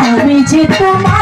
আমি যে তোমার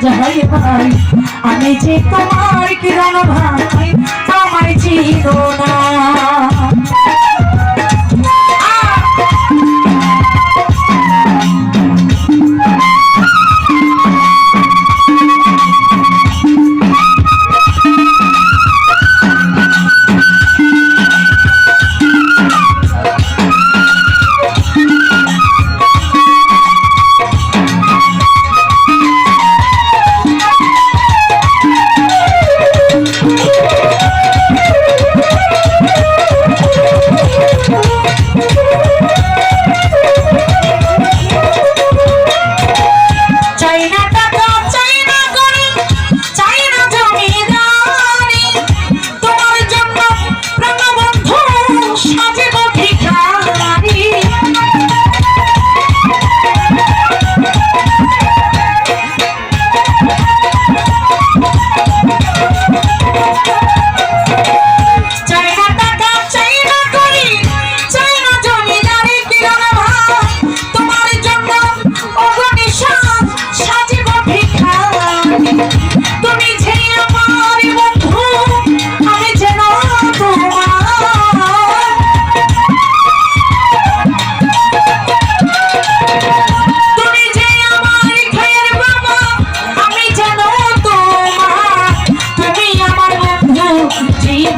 কাজল ভাই আমি যে তোমার কিরণ ভাই আমার জীবনা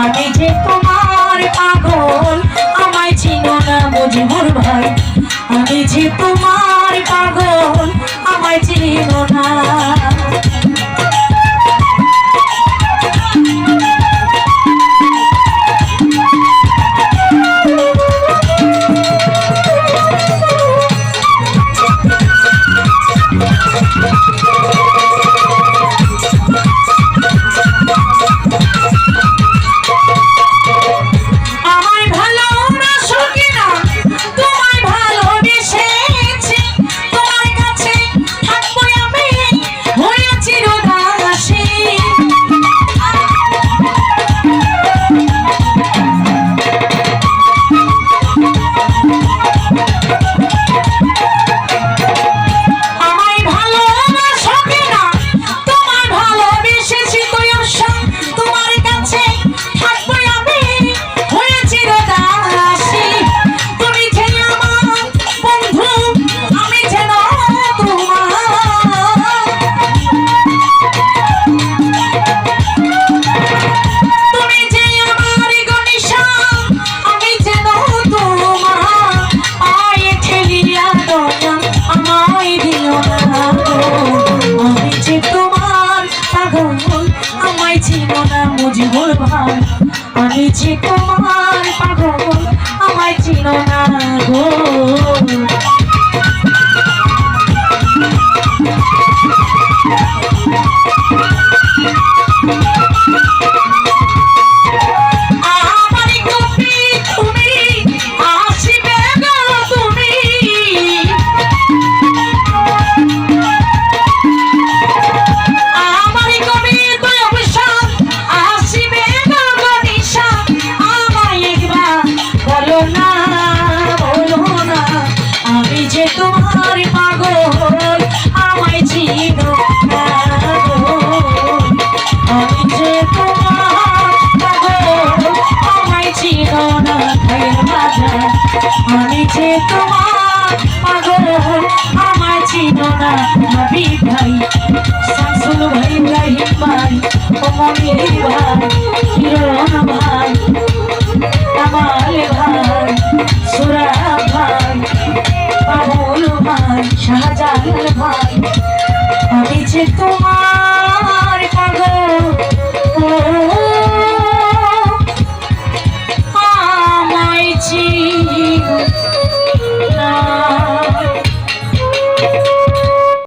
আমি যে তোমার পাগল? আমায় চিনো না মুজিবুর ভাই। আমি যে তোমার পাগল, আমায় চিনো না। যে নবী ভাই শামসুল ভাই ইব্রাহিম ভাই ও মমির ভাই কিরণ ভাই কামাল ভাই সুরা ভাই পাবুল ভাই শাহজাহান ভাই আমি যে তোমার পাগল